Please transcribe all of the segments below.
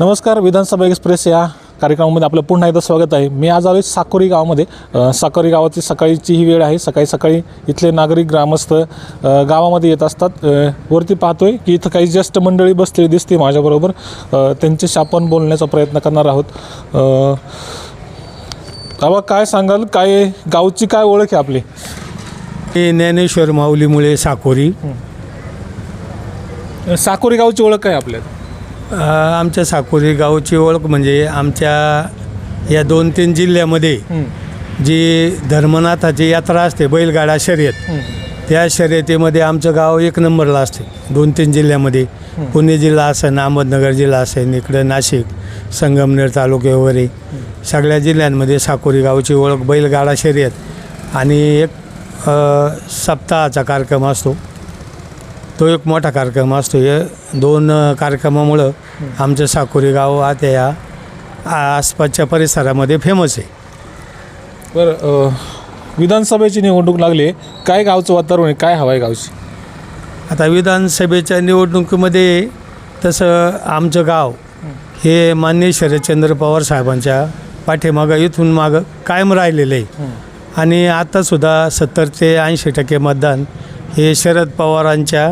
नमस्कार विधानसभा एक्सप्रेस या कार्यक्रमामध्ये आपलं पुन्हा एकदा स्वागत आहे. मी आज आलो साकोरी गावामध्ये. साकोरी गावाची सकाळची ही वेळ आहे. सकाळी सकाळी इथले नागरिक ग्रामस्थ गावामध्ये येत असतात. वरती पाहतोय की इथं काही ज्येष्ठ मंडळी बसलेली दिसते माझ्याबरोबर. त्यांच्याशी आपण बोलण्याचा प्रयत्न करणार आहोत. बाबा काय सांगाल? काय गावची काय ओळख आहे आपली? मी ज्ञानेश्वर माऊलीमुळे साकोरी. साकोरी गावची ओळख काय आपल्यात? आमच्या साकोरी गावची ओळख म्हणजे आमच्या या दोन तीन जिल्ह्यामध्ये जी धर्मनाथाची यात्रा असते बैलगाडा शर्यत त्या शर्यतीमध्ये आमचं गाव एक नंबरला असते दोन तीन जिल्ह्यामध्ये. पुणे जिल्हा असेल अहमदनगर जिल्हा असेल इकडं नाशिक संगमनेर तालुके वगैरे. सगळ्या जिल्ह्यांमध्ये साकोरी गावची ओळख बैलगाडा शर्यत आणि एक सप्ताहाचा कार्यक्रम असतो. तो एक मोठा कार्यक्रम असतो. हे दोन कार्यक्रमामुळं आमचं साकोरी गाव आता या आसपासच्या परिसरामध्ये फेमस आहे. बरं विधानसभेची निवडणूक लागली. काय गावचं वातावरण आहे? काय हवं आहे गावची? आता विधानसभेच्या निवडणुकीमध्ये तसं आमचं गाव हे माननीय शरदचंद्र पवार साहेबांच्या पाठीमागं इथून मागं कायम राहिलेलं आहे. आणि आत्तासुद्धा सत्तर ते ऐंशी टक्के मतदान हे शरद पवारांच्या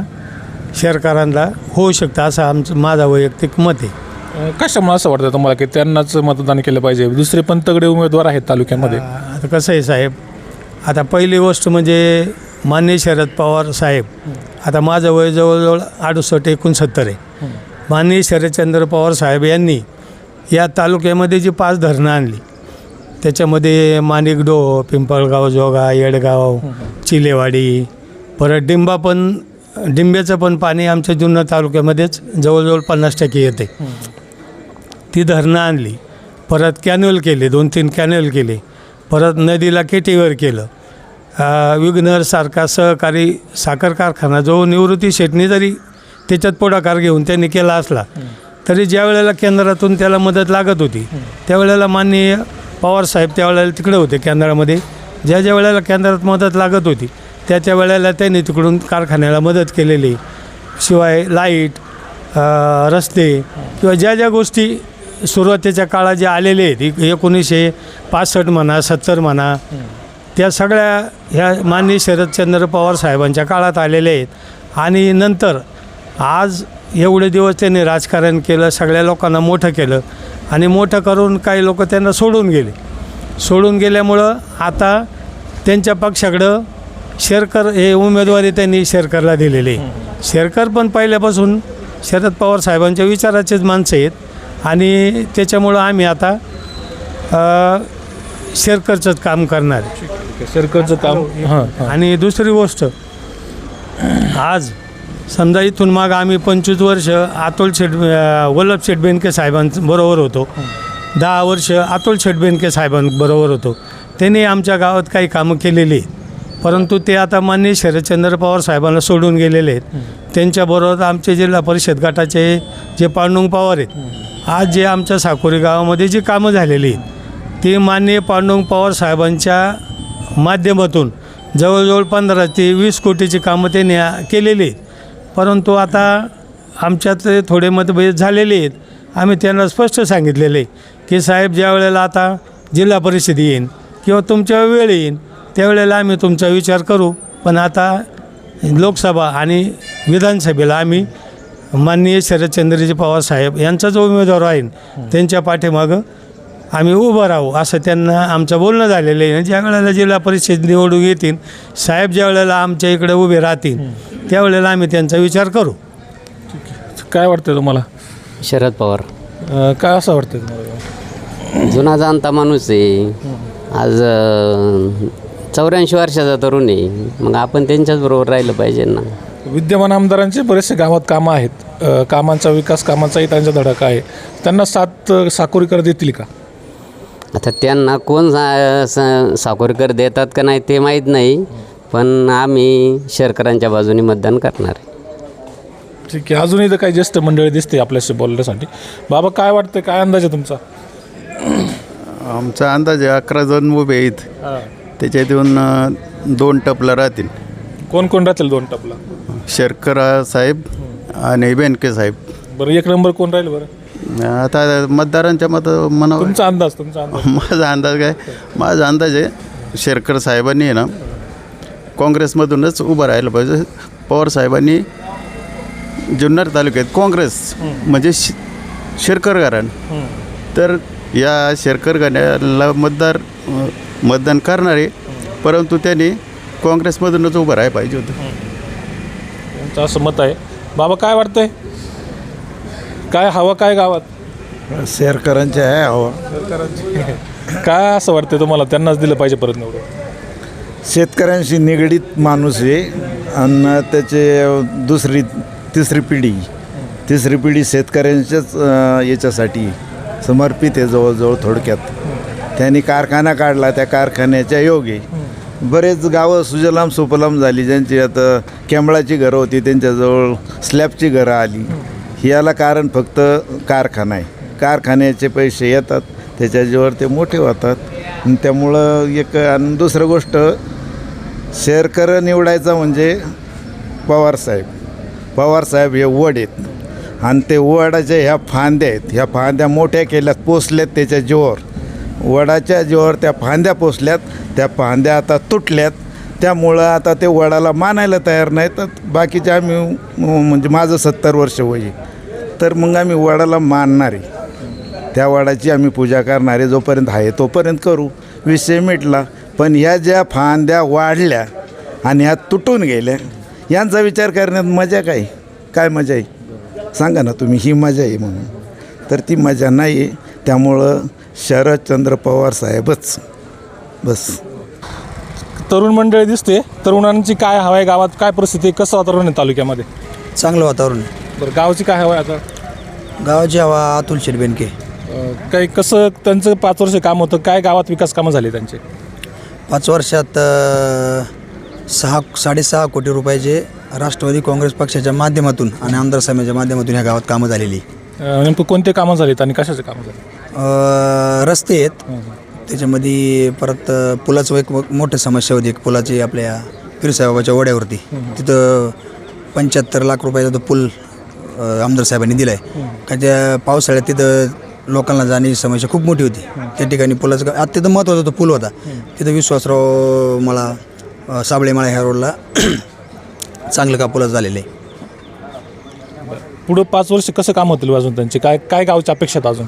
सरकारांना होऊ शकतं असं आमचं माझा वैयक्तिक मत आहे. कशामुळे असं वाटतं तुम्हाला की त्यांनाच मतदान केलं पाहिजे? दुसरे पण तगडे उमेदवार आहेत तालुक्यामध्ये. आता कसं आहे साहेब आता पहिली गोष्ट म्हणजे मान्य शरद पवार साहेब आता माझं वय जवळजवळ अडुसष्ट एकोणसत्तर आहे. माननीय शरदचंद्र पवार साहेब यांनी या तालुक्यामध्ये जी पाच धरणं आणली त्याच्यामध्ये माणिकडो पिंपळगाव जोगा येडगाव चिलेवाडी परत डिंबा पण डिंब्याचं पण पाणी आमच्या जुन्नर तालुक्यामध्येच जवळजवळ पन्नास टक्के येते. ती धरणं आणली परत कॅन्युअल केले दोन तीन कॅन्युअल केले परत नदीला केटीवर केलं. विघ्नरसारखा सहकारी साखर कारखाना जो निवृत्ती शेटणी जरी त्याच्यात पुढाकार घेऊन त्यांनी केला असला तरी ज्या वेळेला केंद्रातून त्याला मदत लागत होती त्यावेळेला माननीय पवारसाहेब त्यावेळेला तिकडे होते केंद्रामध्ये. ज्या ज्या वेळेला केंद्रात मदत लागत होती त्याच्या वेळेला त्यांनी तिकडून कारखान्याला मदत केलेली. शिवाय लाइट रस्ते किंवा ज्या ज्या गोष्टी सुरुवातीच्या काळात जे आलेले आहेत एक- एकोणीसशे पासष्ट म्हणा सत्तर म्हणा त्या सगळ्या ह्या माननीय शरदचंद्र पवार साहेबांच्या काळात आलेल्या आहेत. आणि नंतर आज एवढे दिवस त्यांनी राजकारण केलं सगळ्या लोकांना मोठं केलं आणि मोठं करून काही लोक त्यांना सोडून गेले. सोडून गेल्यामुळं आता त्यांच्या पक्षाकडं शेरकर हे उमेदवारी त्यांनी शेरकरला दिलेले शेरकर पण पहिल्यापासून शरद पवार साहेबांच्या विचाराचेच माणसं आहेत. आणि त्याच्यामुळं आम्ही आता शेरकरचंच काम करणार आहे. सरकारचं काम. आणि दुसरी गोष्ट आज समजा इथून माग आम्ही पंचवीस वर्ष अतुल शेट वल्लभ शेठ बेनके साहेबांबरोबर होतो. दहा वर्ष अतुल शेठ बेनके साहेबांबरोबर होतो. त्यांनी आमच्या गावात काही कामं केलेली आहेत. परंतु ते आता माननीय शरदचंद्र पवार साहेबांना सोडून गेलेले आहेत. त्यांच्याबरोबर आमचे जिल्हा परिषद गटाचे जे पांडुंग पवार आहेत आज जे आमच्या साकोरी गावामध्ये जी कामं झालेली आहेत ती माननीय पांडुंग पवार साहेबांच्या माध्यमातून जवळजवळ पंधरा ते वीस कोटीची कामं त्यांनी केलेली आहेत. परंतु आता आमच्यात थोडे मतभेद झालेले आहेत. आम्ही त्यांना स्पष्ट सांगितलेले की साहेब ज्या वेळेला आता जिल्हा परिषद येईन किंवा तुमच्या वेळ येईन त्यावेळेला आम्ही तुमचा विचार करू पण आता लोकसभा आणि विधानसभेला आम्ही माननीय शरदचंद्रजी पवार साहेब यांचा जो उमेदवार आहे त्यांच्या पाठीमागं आम्ही उभं राहू असं त्यांना आमचं बोलणं झालेलं आहे. ज्या वेळेला जिल्हा परिषद निवडून येतील साहेब ज्या वेळेला आमच्या इकडे उभे राहतील त्यावेळेला आम्ही त्यांचा विचार करू. काय वाटतं तुम्हाला? शरद पवार. काय असं वाटतं तुम्हाला? जुना जाणता माणूस आहे. आज चौऱ्याऐंशी वर्षाचा तरुण आहे. मग आपण त्यांच्याच बरोबर राहिलं पाहिजे ना. विद्यमान आमदारांचे बरेचसे गावात कामं आहेत. अ, कामांचा विकास कामांचाही त्यांचा धडाका आहे. त्यांना सात अ, साकोरीकर देतील का? आता त्यांना कोण सा- सा- साकोरकर देतात का नाही ते माहीत नाही. पण आम्ही शेरकरांच्या बाजूने मतदान करणार आहे. ठीक आहे. अजूनही तर काही ज्येष्ठ मंडळी दिसते आपल्याशी बोलण्यासाठी. बाबा काय वाटतं काय अंदाज आहे तुमचा? आमचा अंदाज आहे अकरा जण उभे आहेत. त्याच्यात येऊन अ, दोन टपला राहतील. कोण कोण राहतील दोन टपला? शर्करा साहेब आणि बेनके साहेब. बरं एक नंबर कोण राहील बरं? आता मतदारांच्या मत मनावर तुमचा अंदाज तुमचा अंदाज. माझा अंदाज काय? माझा अंदाज आहे शेरकर साहेबांनी आहे ना काँग्रेसमधूनच उभं राहिलं पाहिजे. पवार साहेबांनी जुन्नर तालुक्यात काँग्रेस म्हणजे श शेरकर घराण तर या शेरकर घराण्याला मतदार अं, मतदान करणारे परंतु त्यांनी काँग्रेसमधूनच उभं राहायला पाहिजे होतं. तुमचं असं मत आहे. बाबा काय वाटतंय? काय हवं काय गावात? शेअरकरांचे आहे हवा. काय असं वाटतंय तुम्हाला? त्यांनाच दिलं पाहिजे परत निवडून. शेतकऱ्यांशी निगडीत माणूस आहे आणि त्याचे दुसरी तिसरी पिढी तिसरी पिढी शेतकऱ्यांच्याच अं, याच्यासाठी समर्पित आहे जवळजवळ थोडक्यात. त्यांनी कारखाना काढला त्या कारखान्याच्या योगे. बरेच गावं सुजलाम सुफलाम झाली ज्यांची आता केंबळाची घरं होती त्यांच्याजवळ स्लॅबची घरं आली. याला कारण फक्त कारखाना आहे. कारखान्याचे पैसे येतात त्याच्या ते मोठे होतात. आणि त्यामुळं एक आणि दुसरं गोष्ट शेरकर निवडायचा म्हणजे पवारसाहेब पवारसाहेब हे वड आहेत. आणि ते वडाच्या ह्या फांद्या आहेत. ह्या फांद्या मोठ्या केल्यात पोचल्यात त्याच्या जीवावर. वडाच्या जेव्हा त्या फांद्या पोचल्यात त्या फांद्या आता तुटल्यात. त्यामुळं आता ते वडाला मानायला तयार नाही तर बाकीचे आम्ही म्हणजे माझं सत्तर वर्ष वय तर मग आम्ही वडाला मानणारे. त्या वडाची आम्ही पूजा करणारे जोपर्यंत आहे तोपर्यंत करू. विषय मिटला. पण ह्या ज्या फांद्या वाढल्या आणि ह्या तुटून गेल्या यांचा विचार करण्यात मजा काय? काय मजा आहे? सांगा ना तुम्ही ही मजा आहे म्हणून. तर ती मजा नाही आहे त्यामुळं शरदचंद्र पवार साहेबच. बस. तरुण मंडळी दिसते. तरुणांची काय हवा आहे गावात? काय परिस्थिती आहे? कसं वातावरण आहे तालुक्यामध्ये? चांगलं वातावरण आहे. बरं गावाची काय हवा आहे आता? गावाची हवा अतुल शेठ बेनके. अं, काही कसं त्यांचं पाच वर्ष काम होतं. काय गावात विकास कामं झाली त्यांचे? पाच वर्षात अ, सहा साडेसहा कोटी रुपयाचे राष्ट्रवादी काँग्रेस पक्षाच्या माध्यमातून आणि आमदार साहेबांच्या माध्यमातून ह्या गावात कामं झालेली. अं, नेमकं कोणते कामं झालीत आणि कशाचे कामं झाले अ, रस्ते आहेत. त्याच्यामध्ये परत अ, पुलाचं एक मो- मोठी समस्या होती. एक पुलाची आपल्या पिरसाहेबाच्या ओढ्यावरती. तिथं पंच्याहत्तर लाख रुपयाचा तो पूल अ, आमदार साहेबांनी दिला आहे का त्या पावसाळ्यात तिथं लोकांना जाण्याची समस्या खूप मोठी होती. त्या ठिकाणी पुलाचं का- अत्यंत महत्त्वाचा तो पूल होता. तिथं विश्वासराव मला अ, साबळेमाळा ह्या रोडला चांगलं का पुलाचं झालेलं आहे. पुढं पाच वर्ष कसं काम होतील अजून त्यांचे? काय काय गावची अपेक्षा आहेत अजून?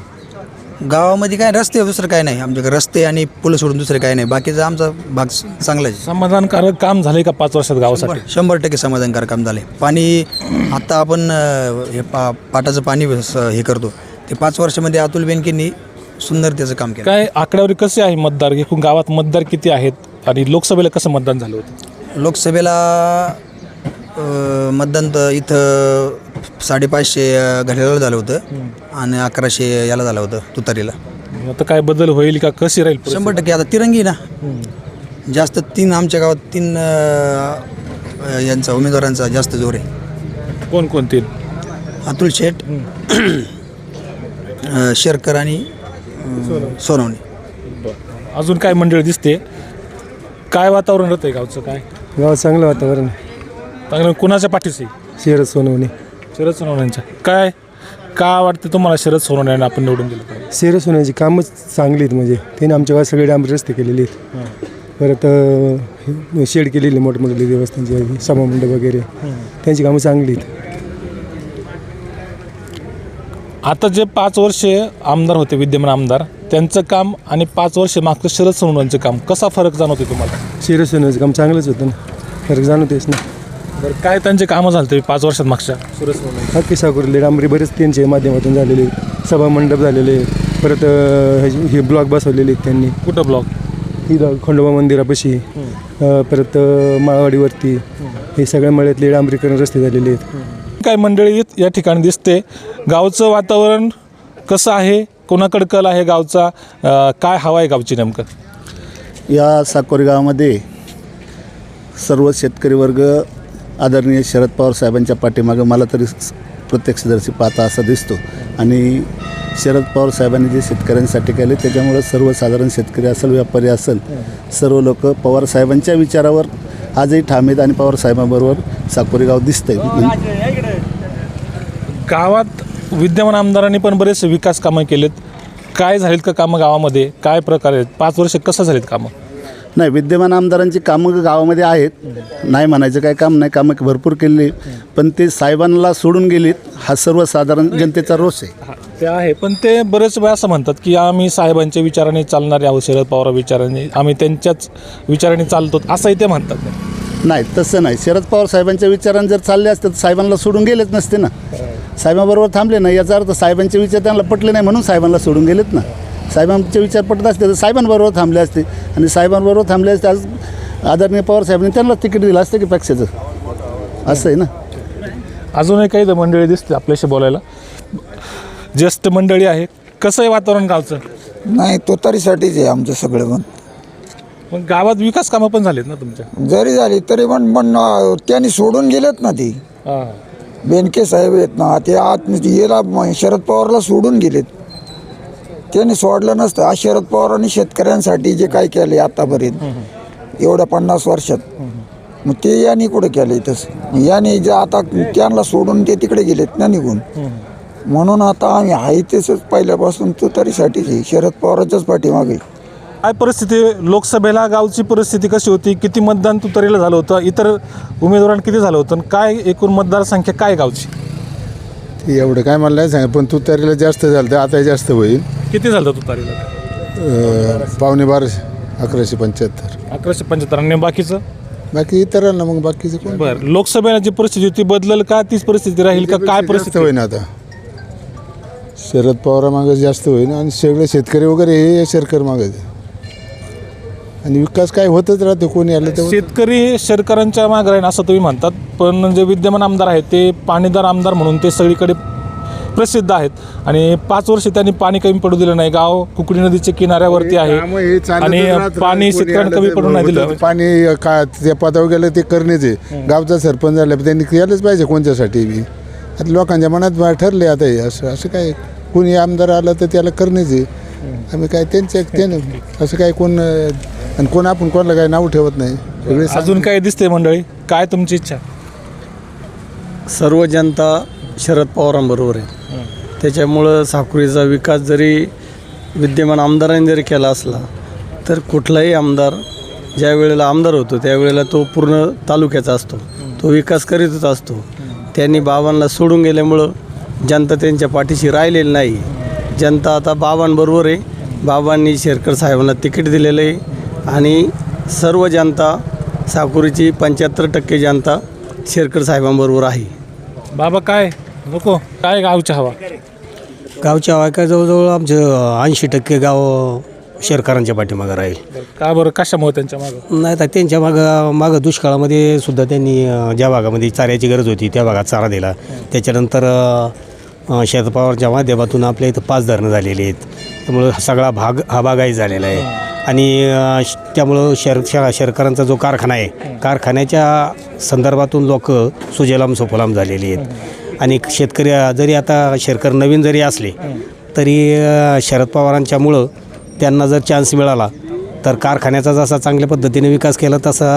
गावामध्ये काय रस्ते दुसरं काय नाही. आमच्याकडे रस्ते आणि पुलं सोडून दुसरं काय नाही. बाकीचा आमचा भाग चांगला आहे. समाधानकारक काम झालंय का पाच वर्षात गावासाठी? शंभर टक्के समाधानकारक काम झाले पाणी आत्ता आपण अ, हे पा पाटाचं पाणी स- हे करतो. ते पाच वर्षामध्ये अतुल बेनकेंनी सुंदर त्याचं काम केलं. काय आकड्यावर कसे आहे मतदार? एकूण गावात मतदार किती आहेत? आणि लोकसभेला कसं मतदान झालं होतं? लोकसभेला अ, मतदान तर इथं साडेपाचशे अ, घड्याळाला झालं होतं आणि अकराशे याला झालं होतं तुतारीला. आता काय बदल होईल का? कशी राहील परिस्थिती? शंभर टक्के. आता तिरंगी ना. जास्त तीन आमच्या गावात तीन अ, यांचा उमेदवारांचा जास्त जोर आहे. कोण कोण तीन? अतुल शेठ अ, शेरकर आणि अ, सोनवणे. अजून काय मंडळ दिसते? काय वातावरण राहतंय गावचं? काय? गावात चांगलं वातावरण आहे. चांगलं. कुणाच्या पाठीशी? शरद सोनवणे. शरद सोनवण्यांच्या. काय का वाटते तुम्हाला शरद सोनवण्यांना आपण निवडून दिलं पाहिजे? शरद सोनवण्याची कामच चांगली आहेत म्हणजे. त्यांनी आमच्या गावात सगळे डांबरी रस्ते केलेले आहेत. परत अं, शेड केलेली मोठमोठे देवस्थानची सभामंडप वगैरे. त्यांची कामं चांगली आहेत. आता जे पाच वर्षे आमदार होते विद्यमान आमदार त्यांचं काम आणि पाच वर्षे मागचं शरद सोनवण्यांचं काम कसा फरक जाणवते तुम्हाला? शरद सोनवण्याचं काम चांगलंच होतं ना. फरक जाणवतेच ना. बरं काय त्यांचे कामं झाले पाच वर्षात मागच्या? शरद सोनवणे हक्की साकुरले डांबरी बरेच त्यांच्या माध्यमातून झालेले आहेत. सभामंडप झालेले आहेत. परत अं, हे- हे ब्लॉक बसवलेले आहेत त्यांनी. कुठं ब्लॉक? इथं खंडोबा मंदिरापाशी. अं, परत अं, माळवाडीवरती. हे सगळ्या मळ्यातले डांबरीकरण रस्ते झालेले आहेत. काय मंडळी या ठिकाणी दिसते. गावचं वातावरण कसं आहे? कोणाकडं कल आहे गावचा? अं, काय हवा आहे गावची नेमकं? या साकोरी गावामध्ये सर्व शेतकरी वर्ग आदरणीय शरद पवार साहेबांच्या पाठीमागं मला तरी प्रत्यक्षदर्शी पाहता असा दिसतो. आणि शरद पवार साहेबांनी जे शेतकऱ्यांसाठी केले त्याच्यामुळं सर्वसाधारण शेतकरी असेल व्यापारी असेल सर्व लोक पवार साहेबांच्या विचारावर आजही ठाम आहेत आणि पवार साहेबांबरोबर साकोरी गाव दिसतंय गावात विद्यमान आमदारांनी पण बरेच विकास कामं केलेत. काय झालीत का कामं गावामध्ये? काय प्रकार आहेत? पाच वर्ष कसं झालीत कामं? नाही विद्यमान आमदारांची कामं गावामध्ये आहेत. नाही म्हणायचं काय काम नाही कामं भरपूर केलेली पण ते साहेबांना सोडून गेलीत हा सर्वसाधारण जनतेचा रोष आहे. ते आहे. पण ते बरेच वेळा असं म्हणतात की आम्ही साहेबांच्या विचाराने चालणारे आहोत शरद पवार विचाराने. आम्ही त्यांच्याच विचाराने चालतो असंही ते म्हणतात. नाही तसं नाही. शरद पवार साहेबांच्या विचारांनी जर चालले असते तर साहेबांना सोडून गेलेच नसते ना. साहेबांबरोबर थांबले ना याचा अर्थ साहेबांचे विचार त्यांना पटले नाही म्हणून साहेबांना सोडून गेलेत ना. साहेबांचे विचार पटत असते तर साहेबांबरोबर थांबले असते. आणि साहेबांबरोबर थांबले असते आज आदरणीय पवार साहेबांनी त्यांना तिकीट दिलं असतं की पक्षाचं? असं आहे ना? अजूनही काही मंडळी दिसते आपल्याशी बोलायला. ज्येष्ठ मंडळी आहे कसं आहे वातावरण गावचं? नाही तोतारीसाठीच आहे आमचं सगळं पण. मग गावात विकास कामं पण झालीत ना तुमच्या? जरी झाली तरी पण पण अं, त्यांनी सोडून गेलेत ना ती. बेनके साहेब आहेत ना ते आत याला शरद पवारला सोडून गेलेत. त्यांनी सोडलं नसतं. आज शरद पवारांनी शेतकऱ्यांसाठी जे काय केले आतापर्यंत एवढ्या पन्नास वर्षात. मग ते यांनी कुठं केलं तसं? यांनी जे आता त्यांना सोडून ते तिकडे गेलेत ना निघून. म्हणून आता आम्ही आहे तेच पहिल्यापासून तुतारीसाठीच आहे. शरद पवाराच्याच पाठीमागे. काय परिस्थिती? लोकसभेला गावची परिस्थिती कशी होती? किती मतदान तुतारीला झालं होतं? इतर उमेदवारांना किती झालं होतं? आणि काय एकूण मतदारसंख्या काय गावची? ते एवढं काय मला नाही सांग पण तू तरीला जास्त झालं तर आता जास्त होईल. किती झालं होतं तुतारीला? अं, पावणे बाराशे अकराशे पंच्याहत्तर. अकराशे पंच्याहत्तर. आणि बाकीचं? बाकी इतरांना मग बाकीचं कोण? बरं. लोकसभेला जी परिस्थिती होती बदलल का? तीच परिस्थिती राहील का? काय परिस्थिती? होईन आता. शरद पवारामागं जास्त होईन आणि सगळे शेतकरी वगैरे हे सरकार मागं आणि विकास काय होतच राहतो कोणी आलं तर शेतकरी शेतकऱ्यांच्या मागे राहील असं तुम्ही म्हणतात पण जे विद्यमान आमदार आहेत ते पाणीदार आमदार म्हणून ते सगळीकडे प्रसिद्ध आहेत. आणि पाच वर्ष त्यांनी पाणी कमी पडू दिलं नाही. गाव कुकडी नदीच्या किनाऱ्यावरती आहे. आणि. पाणी शेतकऱ्यांना कमी पडून नाही दिलं. पाणी का त्या पदावर गेलं ते करणेचे गावचा सरपंच झाला त्यांनी केलंच पाहिजे कोणत्यासाठी बी. आता लोकांच्या मनात ठरले आता हे असं असं काय कोणी आमदार आलं तर त्याला करणेचे आम्ही काय त्यांच्या त्यानं असं काय कोण आणि कोण आपण कोणाला काय नाव ठेवत नाही. सगळे अजून काय दिसते मंडळी? काय तुमची इच्छा? सर्व जनता शरद पवारांबरोबर आहे. त्याच्यामुळं साकुरीचा विकास जरी विद्यमान आमदारांनी जरी केला असला तर कुठलाही आमदार ज्या वेळेला आमदार होतो त्यावेळेला तो पूर्ण तालुक्याचा असतो. तो विकास करीतच असतो. त्यांनी बाबांना सोडून गेल्यामुळं जनता त्यांच्या पाठीशी राहिलेली नाही. जनता आता बाबांबरोबर आहे. बाबांनी शेरकर साहेबांना तिकीट दिलेलं आहे. आणि सर्व जनता साकुरीची पंच्याहत्तर टक्के जनता शेरकर साहेबांबरोबर आहे. बाबा काय? नको. काय गावची हवा? गावच्या वायका जवळजवळ आमचं ऐंशी टक्के गाव शेरकरांच्या पाठीमागं राहील. का बरं? कशामुळे त्यांच्या मागं? नाही तर त्यांच्या मागं मागं दुष्काळामध्ये सुद्धा त्यांनी अं, ज्या भागामध्ये चाऱ्याची गरज होती त्या भागात चारा दिला. त्याच्यानंतर अं, शरद पवारच्या माध्यमातून आपल्या इथं पाच धरणं झालेली आहेत. त्यामुळं हा सगळा भाग हा बागायत झालेला आहे. आणि श- त्यामुळं शर शा शेरकरांचा जो कारखाना आहे कारखान्याच्या संदर्भातून लोक सुजलाम सुफलाम झालेली आहेत. आणि शेतकरी जरी आता शेरकर नवीन जरी असले तरी शरद पवारांच्यामुळं त्यांना जर चान्स मिळाला तर कारखान्याचा जसा चांगल्या पद्धतीने विकास केला तसा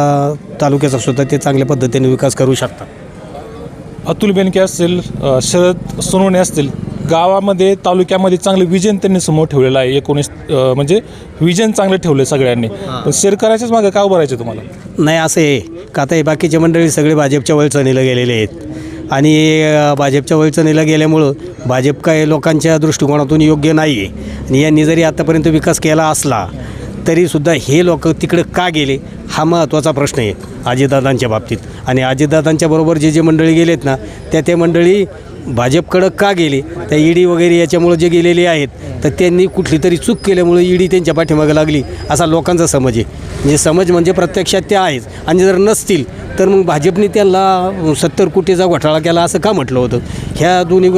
तालुक्याचा सुद्धा ते चांगल्या पद्धतीने विकास करू शकतात. अतुल बेनके असतील शरद सोनवणे असतील गावामध्ये तालुक्यामध्ये चांगलं विजन त्यांनी समोर ठेवलेलं आहे. एकोणीस म्हणजे विजन चांगलं ठेवलं सगळ्यांनी. पण शेरकराच्याच मागं का उभं राहायचं तुम्हाला? नाही असं आहे. का आता हे बाकीचे मंडळी सगळे भाजपच्या वळचणीला गेलेले आहेत. आणि भाजपच्या वळचणीला गेल्यामुळं भाजप काय लोकांच्या दृष्टिकोनातून योग्य नाही आहे आणि यांनी जरी आतापर्यंत विकास केला असला तरीसुद्धा हे लोक तिकडे का गेले हा महत्त्वाचा प्रश्न आहे अजितदादांच्या बाबतीत. आणि अजितदादांच्या बरोबर जे जे मंडळी गेलेत ना त्या त्या मंडळी भाजपकडं का गेले? त्या ईडी वगैरे याच्यामुळं जे गेलेले आहेत तर त्यांनी कुठली तरी चूक केल्यामुळे ईडी त्यांच्या पाठीमागे लागली असा लोकांचा समज आहे. म्हणजे समज म्हणजे प्रत्यक्षात त्या आहेच. आणि जर नसतील तर मग भाजपने त्यांना सत्तर कोटीचा घोटाळा केला असं का म्हटलं होतं? ह्या दोन्ही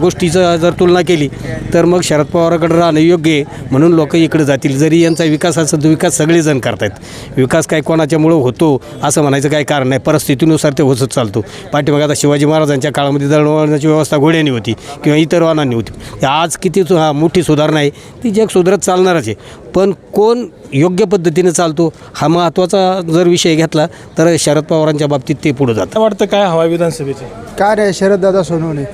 गोष्टीचं जर तुलना केली तर मग शरद पवाराकडे राहणं योग्य आहे. म्हणून लोक इकडे जातील. जरी यांचा विकास असेल तर विकास सगळेजण करतायत. विकास काय कोणाच्यामुळं होतो असं म्हणायचं काही कारण नाही. परिस्थितीनुसार ते होतच चालतो. पाठीमागे आता शिवाजी महाराजांच्या काळामध्ये दळणवळणाची व्यवस्था घोड्यानी होती किंवा इतर वाहनांनी होती. आज किती हा, मोठी सुधारणा आहे. ती जग सुधारत चालणारच आहे. पण कोण योग्य पद्धतीने चालतो हा महत्त्वाचा जर विषय घेतला तर शरद पवारांच्या बाबतीत ते पुढे काय वाटतं काय हवा विधानसभेची? काय रे शरददादा सोनवणे.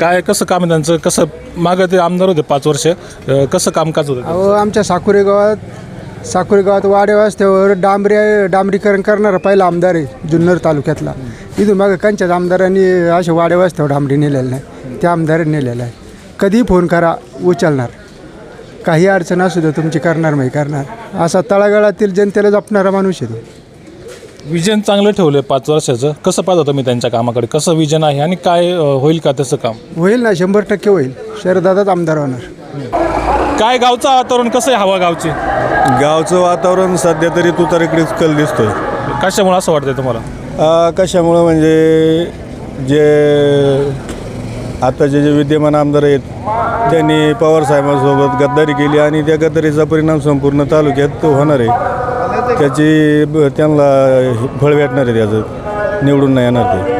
काय कसं काम आहे त्यांचं? कसं मागं ते आमदार होते पाच वर्ष. अ, कसं कामकाज होतं अहो आमच्या साकुरी गावात साकुरी गावात वाड्या वाजत्यावर डांबरी डांबरीकरण करणारा पहिला आमदार आहे जुन्नर तालुक्यातला. इथून मागं कंच्याच आमदारांनी असे वाड्या वाजत्यावर डांबरी नेलेलं नाही. त्या आमदारांनी नेलेलं आहे. कधीही फोन करा उचलणार. काही अडचण असू द्या तुमची करणार नाही करणार. असा तळागाळातील जनतेला जपणारा माणूस आहे तो. विजन चांगलं ठेवलं पाच वर्षाचं. कसं पाहत होतं मी त्यांच्या कामाकडे? कसं विजन आहे आणि काय अ, होईल का त्याचं काम? होईल ना शंभर टक्के होईल. शरदादाच आमदार होणार. काय गावचं वातावरण? कसं आहे हवा गावची? गावचं वातावरण सध्या तरी तुतारीकडेच कल दिसतोय. कशामुळे असं वाटतंय तुम्हाला? अ, कशामुळं म्हणजे जे आताचे जे विद्यमान आमदार आहेत त्यांनी पवार साहेबांसोबत गद्दारी केली आणि त्या गद्दारीचा परिणाम संपूर्ण तालुक्यात होणार आहे. त्याची ब- त्यांना फळ भेटणार आहे त्याचं निवडून नाही येणार ते.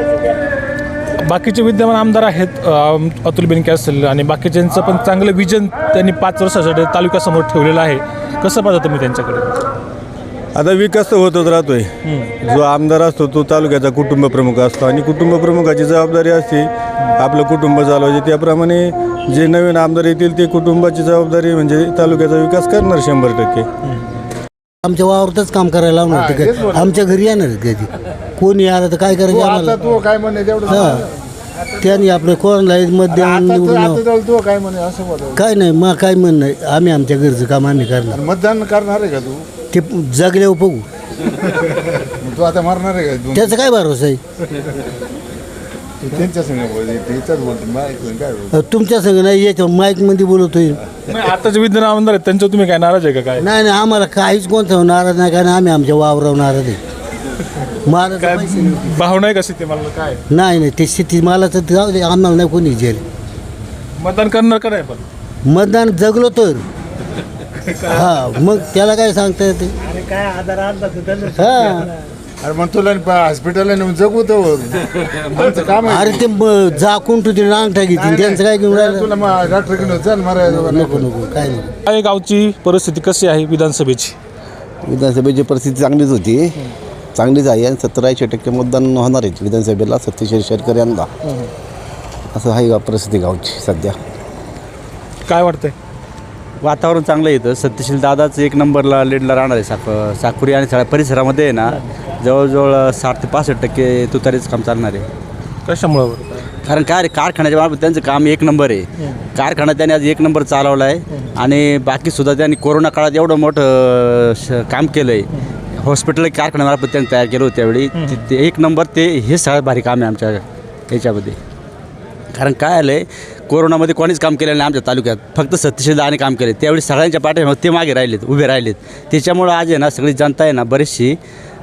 बाकीचे विद्यमान आमदार आहेत अतुल बेनके असतील आणि बाकीच्यांचं पण चांगलं विजन त्यांनी पाच वर्षासाठी तालुक्यासमोर ठेवलेलं आहे. कसं पाहता तुम्ही त्यांच्याकडे? आता विकास तर होतच राहतोय. जो आमदार असतो तो तालुक्याचा कुटुंब प्रमुख असतो आणि कुटुंब प्रमुखाची जबाबदारी असते. आपलं कुटुंब चालवायचे. त्याप्रमाणे जे नवीन आमदार येतील ते कुटुंबाची जबाबदारी म्हणजे तालुक्याचा विकास करणार शंभर टक्के. आमच्या वावरतच काम करायला लावणार ते काय आमच्या घरी येणार कधी कोणी आलं तर काय करायचं आम्हाला? तू काय म्हणे तेवढं हा. त्यांनी आपलं कोणाला मत देऊन निवडून. तू काय म्हणे असं बोल काय नाही मग काय म्हण नाही. आम्ही आमच्या घरचं काम आम्ही करणार. मतदान करणार आहे का तू? ते जगल्यावर बघू. तू आता मारणार आहे का त्याचा काय भरोसा आहे? तू त्यांच्या संग त्याच्याच बोलतो काय अ, तुमच्या संग नाही याच्या माईकमध्ये बोलतोय. नाही आताचे विद्यमान आमदार आहेत त्यांच्यावर तुम्ही काय नाराज आहे का काय? नाही नाही आम्हाला काहीच कोणतं नाराज नाही कारण आम्ही आमच्या वावरावर नाराज आहे. महाराज काय भावना आहे कशी ते मला काय? नाही नाही ते शेती मला तर जाऊ दे आम्हाला नाही कोणी जेल. मतदान करणार का नाही पण? मतदान जगलो तर. हा मग त्याला काय सांगता येते? हा. अरे मग तुला हॉस्पिटलला नेऊन जगू तो आमचं काम आहे. अरे ते ब- झाकून तुझी नांगठा घेतील त्यांचं काय घेऊन राहिलं? तुला मग डॉक्टर घेऊन चल मारायला नको नको काय नको? काय गावची परिस्थिती कशी आहे विधानसभेची? विधानसभेची परिस्थिती चांगलीच होती. चांगलीच आहे. आणि सत्तर ऐंशी टक्के मतदान होणार आहे विधानसभेला सत्यशील शेरकर यांना. असं आहे गा परिस्थिती गावची सध्या. काय वाटतंय? वातावरण चांगलं येतं सत्यशील दादाच एक नंबरला लीडला राहणार आहे साक साकुरी आणि सगळ्या परिसरामध्ये आहे ना जवळजवळ साठ ते पासष्ट टक्के तुतारीच काम चालणार आहे. कशामुळं? कारण काय रे कारखान्याच्या बाबतीत त्यांचं काम एक नंबर आहे. कारखाना त्यांनी आज एक नंबर चालवला आहे आणि बाकीसुद्धा त्यांनी कोरोना काळात एवढं मोठं श काम केलं आहे हॉस्पिटल कारखान्यामार्फत त्यांनी तयार केलं होतं त्यावेळी. ते- ते एक नंबर ते हे सगळ्यात भारी काम आहे आमच्या याच्यामध्ये. कारण काय आलं आहे कोरोनामध्ये कोणीच काम केलेलं नाही आमच्या तालुक्यात. फक्त सत्यशील दहाने काम केले. त्यावेळी सगळ्यांच्या पाठ्या ते मागे राहिलेत उभे राहिलेत. त्याच्यामुळं आज आहे ना सगळी जनता आहे ना बरीचशी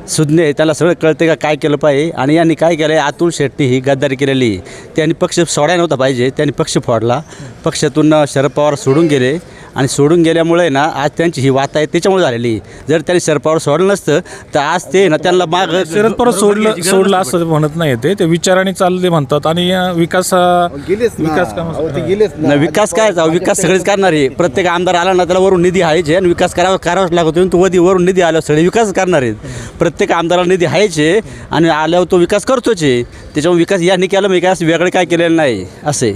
सुज्ञ आहे. त्याला सगळं कळते का काय केलं पाहिजे आणि यांनी काय केलं आहे अतुल शेट्टी ही गद्दारी केलेली. आहे. त्यांनी पक्ष सोडायला नव्हता पाहिजे. त्यांनी पक्ष फोडला. पक्षातून शरद पवार सोडून गेले. आणि सोडून गेल्यामुळे ना आज त्यांची ही वात आहे त्याच्यामुळे झालेली. आहे. जर त्यांनी शरद पवार सोडलं नसतं तर आज ते ना त्यांना माग शरद पवार सोडलं सोडलं असं म्हणत नाही ते. ते विचाराने चालले म्हणतात. आणि या विकास विकास काम नाही विकास काय आहे? विकास सगळेच करणार आहे. प्रत्येक आमदार आला ना त्याला वरून निधी आहेचे आणि विकास करावा करावाच लागतो. तो वधी वरून निधी आल्यावर सगळे विकास करणार आहेत. प्रत्येक आमदाराला निधी आहेचे आणि आल्यावर तो विकास करतोच आहे. त्याच्यामुळे विकास यांनी केला मी काय असं वेगळं काय केलेलं नाही असे